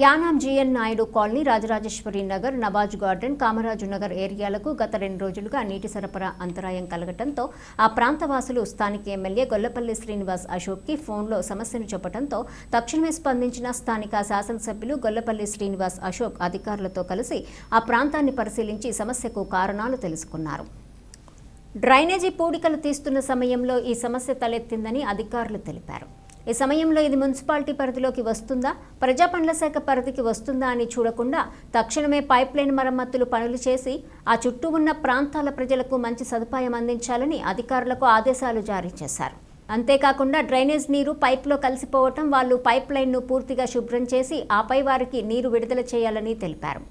Yanam G N Naidu colony Rajarajeshwari Nagar Nawaz garden Kamaraju Nagar ఏరియాలకు గత రెండు రోజులుగా నీటి సరఫరా అంతరాయం కలగటంతో ఆ ప్రాంత వాసులు స్థానిక ఎమ్మెల్యే గొల్లపల్లి శ్రీనివాస్ అశోక్కి ఫోన్లో సమస్యను చెప్పడంతో తక్షణమే స్పందించిన స్థానిక శాసనసభ్యులు గొల్లపల్లి శ్రీనివాస్ అశోక్ అధికారులతో కలిసి ఆ ప్రాంతాన్ని పరిశీలించి సమస్యకు కారణాలు తెలుసుకున్నారు. డ్రైనేజీ పూడికలు తీస్తున్న సమయంలో ఈ సమస్య తలెత్తిందని అధికారులు తెలిపారు. ఈ సమయంలో ఇది మున్సిపాలిటీ పరిధిలోకి వస్తుందా? ప్రజా పనుల శాఖ పరిధికి వస్తుందా అని చూడకుండా తక్షణమే పైప్ లైన్ మరమ్మతులు పనులు చేసి ఆ చుట్టూ ఉన్న ప్రాంతాల ప్రజలకు మంచి సదుపాయం అందించాలని అధికారులకు ఆదేశాలు జారీ చేశారు. అంతేకాకుండా డ్రైనేజ్ నీరు పైప్లో కలిసిపోవటం వాళ్ళు పైప్ లైన్ను పూర్తిగా శుభ్రం చేసి ఆపై వారికి నీరు విడుదల చేయాలని తెలిపారు.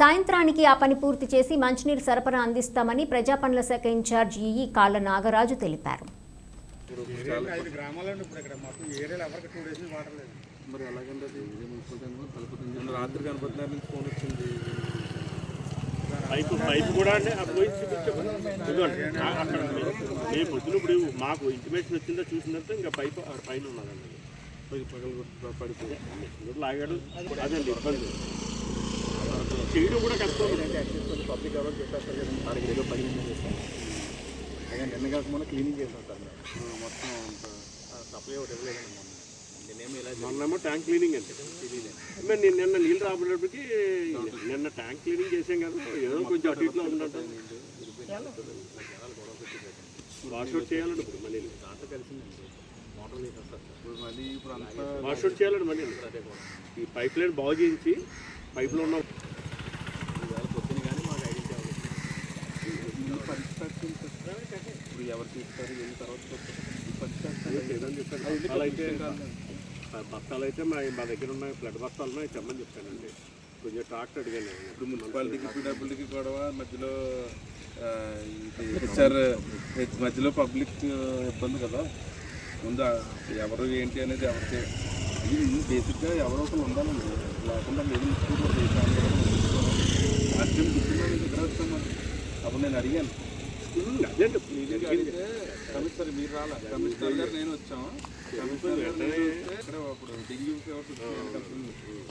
సాయంత్రానికి ఆ పని పూర్తి చేసి మంచినీరు సరఫరా అందిస్తామని ప్రజా పనుల శాఖ ఇన్ఛార్జ్ ఈఈ కాళ్ళ నాగరాజు తెలిపారు. ఏరియాలో ఐదు గ్రామాలు అండి ఇప్పుడు ఇక్కడ. మొత్తం ఏరియాలో ఎవరికి టూ డేస్ నుంచి వాటర్ లేదు. మరి ఎలాగంటే అది? నిన్న రాత్రి కనపడుతున్నారు నుంచి ఫోన్ వచ్చింది. పైపు పైపు కూడా అంటే ఆ పోయి ఆ- అక్కడ పొద్దున ఇప్పుడు మాకు ఇంటిమేషన్ వచ్చిందో చూసినంత ఇంకా పైపు ఆ పైన ఉన్నదండి. పైకి పగలు పడిపోయి ఇప్పుడు లాగాడు అదండి ఇబ్బంది. చేయడం కూడా కష్టం కొంచెం పబ్లిక్ ఎవరో చెప్పేస్తారు కదా వారికి ఏదో పని ఉందని చెప్పారు అదే నిన్న కాక మొన్న క్లీనింగ్ చేసాం సార్. మొత్తం సప్లై ఇలా మొన్నేమో ట్యాంక్ క్లీనింగ్ అంటే నేను నిన్న నీళ్ళు రాబడేటప్పటికి నిన్న ట్యాంక్ క్లీనింగ్ చేసాం కదా ఏదో కొంచెం అటు ఇట్లా ఉన్నట్టు. వాష్అవుట్ చేయాలండి ఇప్పుడు మళ్ళీ. దాంట్లో కలిసిందండి. వాష్అవుట్ చేయాలండి మళ్ళీ. ఈ పైప్ లైన్ బాగు చేయించి పైపులో ఉన్న ఇవాళ పొద్దున కానీ మాకు ఐడెంటిటీ అవ్వలేదు ఈ పరిస్థితి ఇప్పుడు ఎవరు తీస్తారు వెళ్ళిన తర్వాత అలా అయితే బస్తాలు అయితే మా మా దగ్గర ఉన్నాయి ఫ్లడ్ బస్తాలు ఉన్నాయి తెమ్మని చెప్పానండి. కొంచెం ట్రాక్టర్ అడిగాను. ఇప్పుడు మున్సిపాలిటీకి పీడబ్ల్యూడికి గొడవ మధ్యలో హెచ్ఆర్ హెచ్ మధ్యలో పబ్లిక్ ఇబ్బంది కదా. ముందు ఎవరు ఏంటి అనేది ఎవరికి ఇది బేసిక్గా ఎవరో ఒకరు ఉండాలండి. లేకుండా మీరు ముట్టుకోకూడదు అర్జున్ గుర్తున్నా దగ్గర వచ్చాను మరి. అప్పుడు నేను అడిగాను. కమిషనర్ మీరు రాలా కమిషనర్ గారు నేను వచ్చాము కమిషనర్ గారు అప్పుడు డెంగ్యూ ఫీవర్స్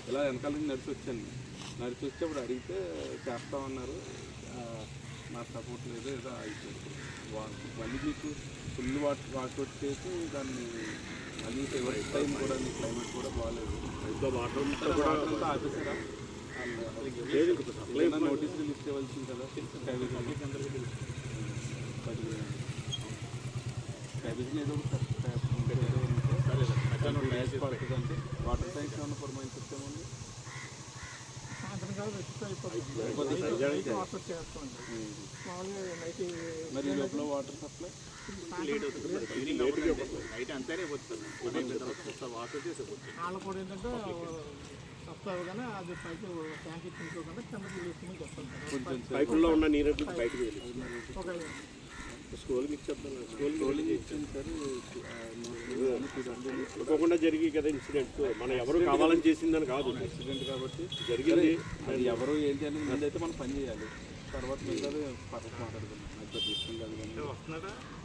ఇలా వెనకాల నుంచి నడిచి వచ్చాను నడిచి వచ్చి అప్పుడు అడిగితే చేస్తామన్నారు నాకు సపోర్ట్ లేదు ఏదో అయిపోయింది వా- మళ్ళీ మీకు ఫుల్ వాట్ వాట్అవుట్ చేసి దాన్ని మళ్ళీ ఫేవరెట్ టైం కూడా మీ క్లైమేట్ కూడా బాగాలేదు వాటర్ వాటర్ ఆపేసారా లేదు ఇంకా నోటీస్ రిలీజ్ చేయవలసింది కదా వాటర్ ట్యాంక్స్ ఏమన్నా సాయంత్రం కాదు వాటర్ చేస్తామండి నైట్ మరి లోపల వాటర్ సప్లై వాళ్ళ కూడా ఏంటంటే వస్తారు కానీ అది పైకి ట్యాంక్ ఇచ్చిన కిందకి తీసుకుని చెప్తాను కొంచెం పైపుల్లో ఉన్న నీరు బయటకు వెళ్ళి అనుకోకుండా జరిగి కదా ఇన్సిడెంట్. మనం ఎవరు కావాలని చేసిందని కాదు. యాక్సిడెంట్ కాబట్టి. జరిగింది. అది ఎవరు ఏంటి అనేది ముందు అయితే మనం పని చేయాలి. తర్వాత విషయం కాదు. కానీ.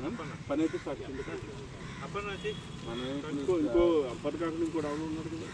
ఆ? పని అయితే స్టార్ట్ మనం ఇంకో ఇంకో అప్పటి కాకుండా ఇంకో డౌన్ ఉన్నాడు కదా.